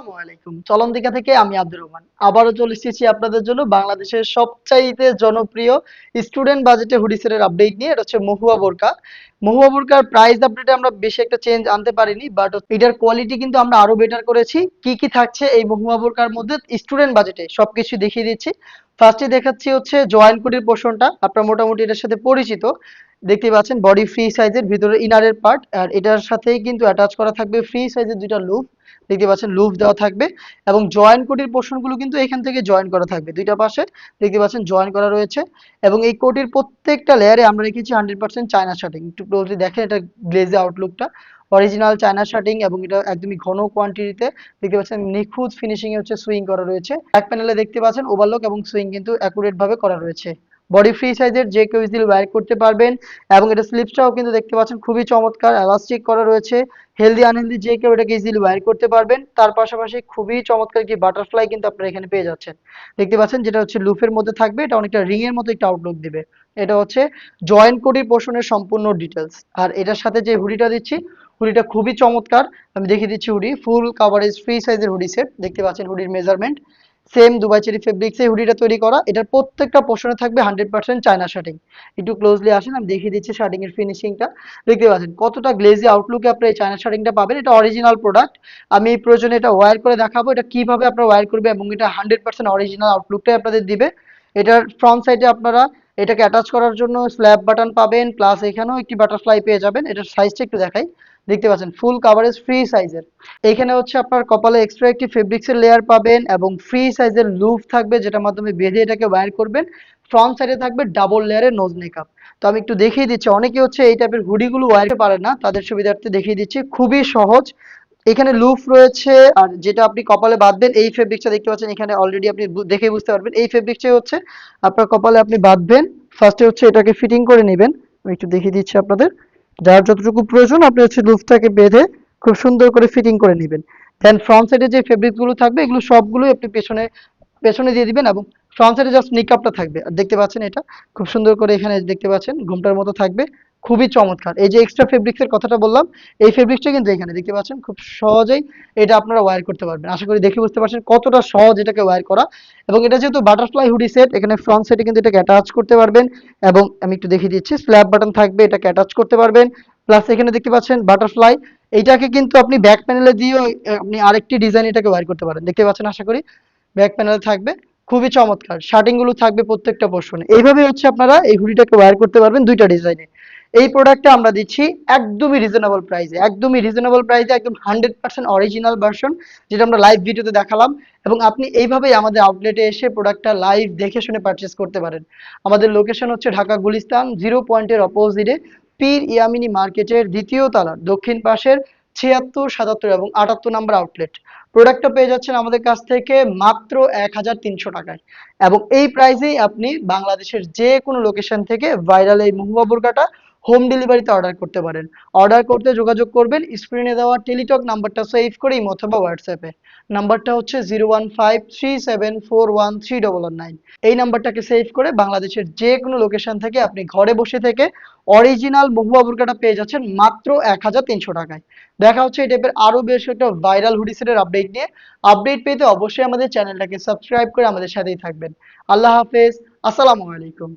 আসসালামু আলাইকুম। থেকে আমি আব্দুর রহমান। আবারও চলে এসেছি আপনাদের জন্য বাংলাদেশের সবচাইতে জনপ্রিয় স্টুডেন্ট বাজেটে হুডিসের আপডেট নিয়ে। এটা হচ্ছে মহুয়া বোরকা। মহুয়া বোরকার প্রাইস আপডেটে আমরা বেশি একটা চেঞ্জ আনতে পারিনি বাট এটার কোয়ালিটি কিন্তু আমরা আরও বেটার করেছি। কি কি থাকছে এই মহুয়া বোরকার মধ্যে? স্টুডেন্ট বাজেটে সবকিছু দেখিয়ে দিচ্ছি। ফার্স্টে দেখাচ্ছি হচ্ছে জয়েন্ট কোটির পোর্শনটা আপনার মোটামুটি এটার সাথে পরিচিত। দেখতে পাচ্ছেন বডি ফ্রি সাইজের ভিতরে ইনারের পার্ট আর এটার সাথেই কিন্তু অ্যাটাচ করা থাকবে ফ্রি সাইজের দুইটা লুপ দেখতে পাচ্ছেন লুপ দেওয়া থাকবে, এবং জয়েন্ট কোটির পোর্শনগুলো কিন্তু এখান থেকে জয়েন করা থাকবে, দুইটা পাশে দেখতে পাচ্ছেন জয়েন করা রয়েছে, এবং এই কোটির প্রত্যেকটা লেয়ারে আমরা রেখেছি হান্ড্রেড পার্সেন্ট চায়না শার্টিং একটু ক্লোজলি দেখেন এটা গ্লেজে আউটলুকটা অরিজিনাল চায়না শার্টিং এবং এটা একদমই ঘন কোয়ান্টিটিতে দেখতে পাচ্ছেন নিখুঁত ফিনিশিং এ হচ্ছে সুইং করা রয়েছে ব্যাক প্যানেলে দেখতে পাচ্ছেন ওভারলক এবং সুইং কিন্তু অ্যাকুরেট ভাবে করা রয়েছে। বডি ফ্রি সাইজের যে কেউ ইজিলি ওয়্যার করতে পারবেন এবং এটা স্লিপসটাও কিন্তু দেখতে পাচ্ছেন খুবই চমৎকার এলাস্টিক করা রয়েছে। হেলদি আনহেলদি যে কেউ এটাকে ইজিলি ওয়্যার করতে পারবেন, তার পাশাপাশি খুবই চমৎকার কি বাটারফ্লাই কিন্তু আপনারা এখানে পেয়ে যাচ্ছেন। দেখতে পাচ্ছেন যেটা হচ্ছে লুফের মধ্যে থাকবে, এটা অনেকটা রিং এর মতো একটা আউটলুক দিবে। এটা হচ্ছে জয়েন্ট কোটির পোর্শনের সম্পূর্ণ ডিটেলস আর এটার সাথে যে হুডিটা দিচ্ছি, হুডিটা খুবই চমৎকার। আমি দেখিয়ে দিচ্ছি হুডি ফুল কাভারেজ ফ্রি সাইজের হুডি সেট দেখতে পাচ্ছেন হুডির measurement same Dubai cherry fabrics এই হুডিটা তৈরি করা। এটার প্রত্যেকটা পোর্শনে থাকবে হান্ড্রেড পার্সেন্ট চায়না শার্টিং। একটু ক্লোজলি আসেন, আমি দেখিয়ে দিচ্ছি শার্টিং এর ফিনিশিংটা দেখতে পাচ্ছেন, কতটা গ্লেজি আউটলুকে আপনি এই চায়না শার্টিংটা পাবেন। এটা অরিজিনাল প্রোডাক্ট আমি এই প্রয়োজনে এটা ওয়্যার করে দেখাবো, এটা কীভাবে আপনারা ওয়্যার করবে এবং এটা হান্ড্রেড পার্সেন্ট অরিজিনাল আউটলুকটাই আপনাদের দিবে। এটার ফ্রন্ট সাইডে আপনারা এটাকে অ্যাটাচ করার জন্য স্ল্যাব বাটন পাবেন প্লাস এখানেও একটি বাটারফ্লাই পেয়ে যাবেন। এটার সাইজটা একটু দেখাই। দেখতে পাচ্ছেন ফুল কাভারেজ ফ্রি সাইজের এখানে হচ্ছে আপনার কপালে এক্সট্রা একটি ফেব্রিক্সের লেয়ার পাবেন এবং ফ্রি সাইজের লুপ থাকবে, যেটার মাধ্যমে বেঁধে এটাকে ওয়্যার করবেন। ফ্রন্ট সাইডে থাকবে ডাবল লেয়ারের নোজ মেকআপ তো আমি একটু দেখিয়ে দিচ্ছি, অনেকে হচ্ছে এই টাইপের হুডিগুলো ওয়্যার পারে না, তাদের সুবিধার্থে দেখিয়ে দিচ্ছি, খুবই সহজ। এখানে লুফ রয়েছে, আর যেটা আপনি কপালে বাঁধবেন, এই ফেব্রিক্সটা দেখতে পাচ্ছেন, এখানে অলরেডি আপনি দেখে বুঝতে পারবেন। এই ফেব্রিক্সটাই হচ্ছে আপনার কপালে আপনি বাঁধবেন। ফার্স্টে হচ্ছে এটাকে ফিটিং করে নেবেন। আমি একটু দেখিয়ে দিচ্ছি আপনাদের। যার যতটুকু প্রয়োজন, আপনি হচ্ছে লুপটাকে বেঁধে খুব সুন্দর করে ফিটিং করে নেবেন। দেন ফ্রন্ট সাইডে যে ফেব্রিকগুলো থাকবে, এগুলো সবগুলোই আপনি পেছনে পেছনে দিয়ে দিবেন এবং ফ্রন্ট সাইডে জাস্ট নিকাপটা থাকবে। আর দেখতে পাচ্ছেন এটা? খুব সুন্দর করে এখানে দেখতে পাচ্ছেন, ঘুমটার মতো থাকবে। খুবই চমৎকার। এই যে এক্সট্রা ফেব্রিক্সের কথাটা বললাম, এই ফেব্রিক্সটা কিন্তু এখানে দেখতে পাচ্ছেন, খুব সহজেই এটা আপনারা ওয়্যার করতে পারবেন। আশা করি দেখে বুঝতে পারছেন কতটা সহজ এটাকে ওয়্যার করা। এবং এটা যেহেতু বাটারফ্লাই হুডি সেট এখানে ফ্রন্ট সাইডে কিন্তু এটাকে অ্যাটাচ করতে পারবেন। এবং আমি একটু দেখিয়ে দিচ্ছি স্ল্যাব বাটন থাকবে, এটাকে অ্যাটাচ করতে পারবেন। প্লাস এখানে দেখতে পাচ্ছেন বাটারফ্লাই এইটাকে কিন্তু আপনি ব্যাক প্যানেলে দিয়েও আপনি আরেকটি ডিজাইন এটাকে ওয়্যার করতে পারেন। দেখতে পাচ্ছেন, আশা করি ব্যাক প্যানেলে থাকবে। খুবই চমৎকার শার্টিংগুলো থাকবে প্রত্যেকটা পোর্শনে এইভাবে হচ্ছে আপনারা এই হুডিটাকে ওয়্যার করতে পারবেন দুইটা ডিজাইনে এই প্রোডাক্টটা আমরা দিচ্ছি একদমই রিজনেবল প্রাইসে একদমই রিজনেবল প্রাইসে একদম হান্ড্রেড পার্সেন্ট অরিজিনাল ভার্সন যেটা আমরা লাইভ ভিডিওতে দেখালাম এবং আপনি এইভাবেই আমাদের আউটলেটে এসে প্রোডাক্টটা লাইভ দেখে শুনে পারচেস করতে পারেন। আমাদের লোকেশন হচ্ছে ঢাকা গুলিস্তান জিরো পয়েন্টের অপোজিটে পীর ইয়ামিনী মার্কেটের দ্বিতীয় তলার, দক্ষিণ পাশের ছিয়াত্তর, সাতাত্তর এবং আটাত্তর নাম্বার আউটলেট প্রোডাক্টটা পেয়ে যাচ্ছেন আমাদের কাছ থেকে মাত্র এক হাজার তিনশো টাকায় এবং এই প্রাইসেই আপনি বাংলাদেশের যে কোনো লোকেশন থেকে ভাইরাল এই মহুয়া বোরকাটা হোম ডেলিভারিতে অর্ডার করতে পারেন। অর্ডার করতে যোগাযোগ করবেন স্ক্রিনে দেওয়া টেলিটক নাম্বারটা সেভ করে ইমো অথবা হোয়াটসঅ্যাপে নাম্বারটা হচ্ছে zero one five three seven four one three double nine এই নাম্বারটাকে সেভ করে বাংলাদেশের যে কোনো লোকেশন থেকে আপনি ঘরে বসে থেকে অরিজিনাল মহুয়া বুরকাটা পেয়ে যাচ্ছেন মাত্র এক হাজার তিনশো টাকায়। দেখা হচ্ছে এই টাইপের আরও বেশ একটা ভাইরাল হুডিসেটের আপডেট নিয়ে। আপডেট পেতে অবশ্যই আমাদের চ্যানেলটাকে সাবস্ক্রাইব করে আমাদের সাথেই থাকবেন। আল্লাহ হাফেজ, আসসালামু আলাইকুম।